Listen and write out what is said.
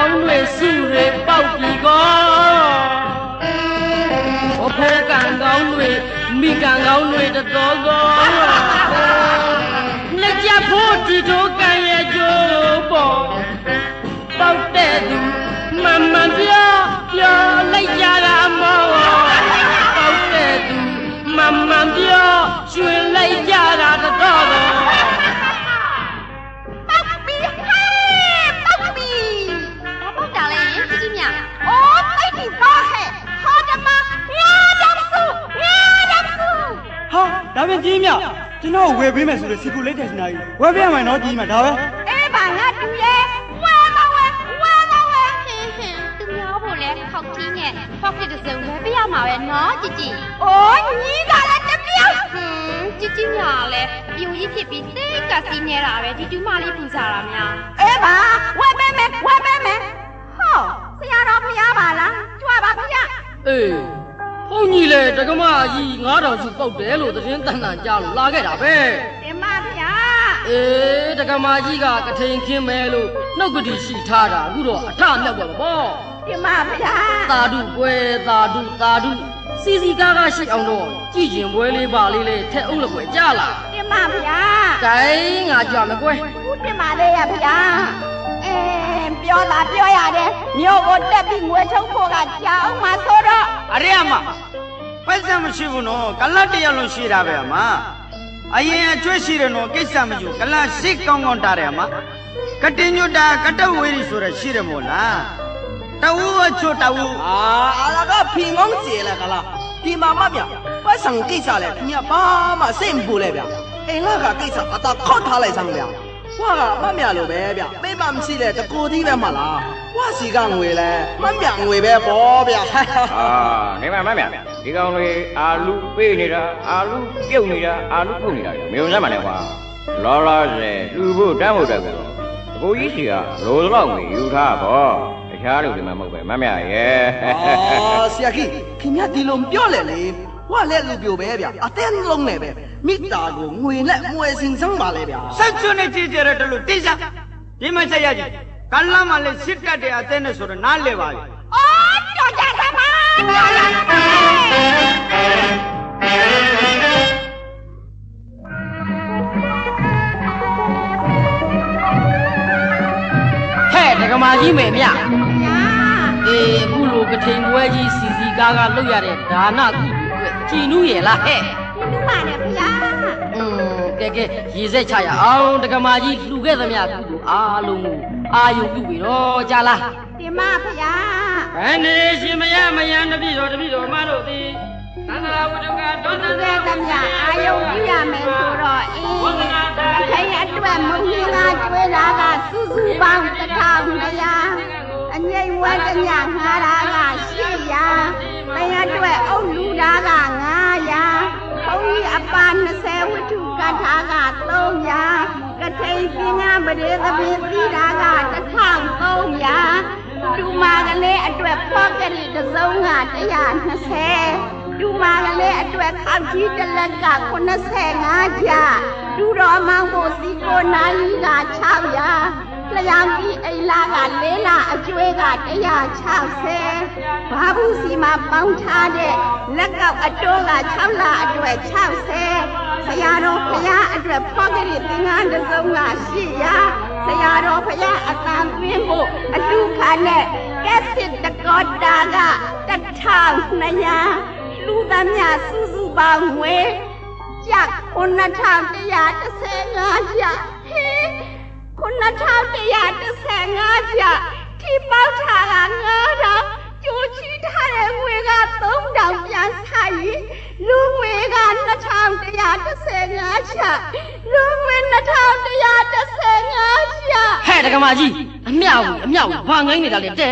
ကောင်းတွေစုတွေပေါက်ပြီကောဘဖိုးကံကောင်းတွေမိကံကောင်းတွေတတော်ကောလက်ကြဖို့ဒီတို့ကံ ဒါပြန်ကြီးမြကျွန်တော်ဝယ်ပေးမယ်ဆိုလို့စီကူလိုက်တယ်စနာကြီးဝယ်ပေးရမယ်နော်ကြီးမြဒါပဲအေးပါငါတူရဲ့ဝဲမဝဲဝဲမဝဲဟင်းဟင်းသူများဖို့လဲခောက်ကြီးနဲ့ဖောက်ဖြစ်တဲ့စုံလဲပြရမှာပဲနော်ကြည့်ကြည့်အိုးညီးကလည်းတပြောက်ဟင်းကြည့်ကြည့်ညာလဲပြူကြီးဖြစ်ပြီးစိတ်ကစီးနေတာပဲဒီတူမလေးပူစားတာများအေးပါဝဲမဲမဲဝဲမဲမဲဟောဆရာတော်ဖျားပါလားကြွပါဖျားအေး ဘုန်းကြီးလေတက္ကမကြီး9000စုပုတ်တယ်လို့သတင်းတန်တန်ကြားလို့လာခဲ့တာပဲတင်မဖျားအေးတက္ကမကြီးကကထိန်ခင်းမဲလို့နှုတ်ကတိရှိထားတာအခုတော့အထမြောက်တော့ပေါ့တင်မဖျားသာဓုပွဲသာဓုသာဓုစီစီကားကားရှိအောင်တော့ကြည်ကျင်ပွဲလေးပါလေးလေးထက်အုပ်လက်ပွဲကြလာတင်မဖျားဂိုင်းငါကြွမယ်ကွယ်ခုတင်မလေးရဖျားအဲပြောလာပြောရတယ်မြို့ကိုတက်ပြီးငွေချုံဖို့ကကြောင်းမှာဆိုတော့ အရေအမပိုက်ဆံမရှိဘူးနော်ကလတ်တရလုံးရှိတာပဲအမအရင်အကျွတ်ရှိတယ်နော်ကိစ္စမယူကလတ်ရှိကောင်းကောင်းတာတယ်အမကတင်ညွတ်တာကတဝေရီဆိုရရှိတယ်မို့လားတဝူအချွတ်တဝူအာအလာကဖီမောင်းကျေလာကလားဒီမမဗျပတ်စံကိစ္စလဲခင်ဗျဘာမှစိတ်မပူလဲဗျအိမ်လာကကိစ္စအသာခောက်ထားလိုက်စမ်းဗျ ။ဝါမမြလိုပဲဗျ။မိမမရှိလဲတကူသီးပဲမလား။ဝါစီကငွေလဲမမြငွေပဲပေါ့ဗျ။အာနေမမမြဒီကောင်တွေအာလူပေးနေတာအာလူပြုတ်နေတာအာလူပုတ်နေတာမယုံစမ်းပါနဲ့ကွာ။လောလောဆယ်လူဖို့တမ်းဖို့တက်ကတော့အကိုကြီးစီကလိုလောက်ငွေယူထားပေါ့။တခြားလူတွေမှမဟုတ်ပဲမမြရဲ့။အော်ဆရာကြီးခင်ဗျာဒီလိုပြောလေလေ။ ဟိုကလည်းလူပြိုပဲဗျအတင်းလုံးနဲ့ပဲမိသားကိုငွေနဲ့မွယ်စင်စမ်းပါလေဗျဆက်ချွနဲ့ကြည့်ကြရတယ်လို့တိစားဒီမဆက်ရကြကလမ်းမှာလည်းစစ်တက်တဲ့အတင်းနဲ့ဆိုတော့နားလေပါလေအော်တော်ကြသမားတော်ကြသမားကမာကြီးမယ်မြ။အေးခုလိုကထိန်ပွဲကြီးစီစီကားကလှုပ်ရတဲ့ဒါနကု က်ကြည်နူးရဲ့လားဟဲ့ဒီလူမနဲ့ဖျားอืมကဲကဲရေစက်ချရအောင်တက္ကမကြီးလှူခဲ့သမျှကုသိုလ်အားလုံးကိုအာယုပြုပြီတော့ကြာလားတင်မဖျားဘယ်နေရှင်မရမယံတပိတော်တပိတော်မတို့သည်သန္တာဝတ္တကဒေါသသူကသမျှအာယုံပြရမယ်ဆိုတော့အေးခိုင်အတွက်မုံကြီးကကျွေးတာကစုစုပေါင်းတစ်ထောင်နှစ်ရာအငိမ့်ဝတ်သမျှငါးတာက800ရာ ခိုင်အတွက်အုပ်လူတာက900ဘုန်းကြီးအပါ20ဝတ္ထုကထာက300ကထိန်ပညာပရိသပိသီတာက1300ဒူမာကလေးအတွက်ဖောက်ကလေးတစ်စုံက120ဒူမာကလေးအတွက်ခောက်ကြီးတစ်လက်က85ကျဒူတော်မောင်ကိုစီကိုနိုင်က600လျောင် ကြီးအိလာကလေးလအကျွေးက160ဘာဘူးစီမှာပေါင်းထားတဲ့လက်ကောက်အတိုးက6လအတွက်60ဆရာတော်ဖရာအတွက်ဖောက်ကလေးသင်္ကန်းတစ်စုံက800ဆရာတော်ဖရာအတန်သွင်းဖို့အလူခါနဲ့ကက်စစ်တကောတာက1200လူသားများစုစုပေါင်းငွေကျပ်9135ကျပ်ဟေး9135 ကျပ်ထိပေါက်ထားက9000ကျိုးချီထားတဲ့ငွေက3000ပြန်ဆိုင်ရင်လူငွေက2135ကျပ်လူငွေ2135ကျပ်ဟဲ့တက္ကမကြီးအမြောက်ကြီးအမြောက်ကြီးဘာငိမ့်နေတာလဲတဲ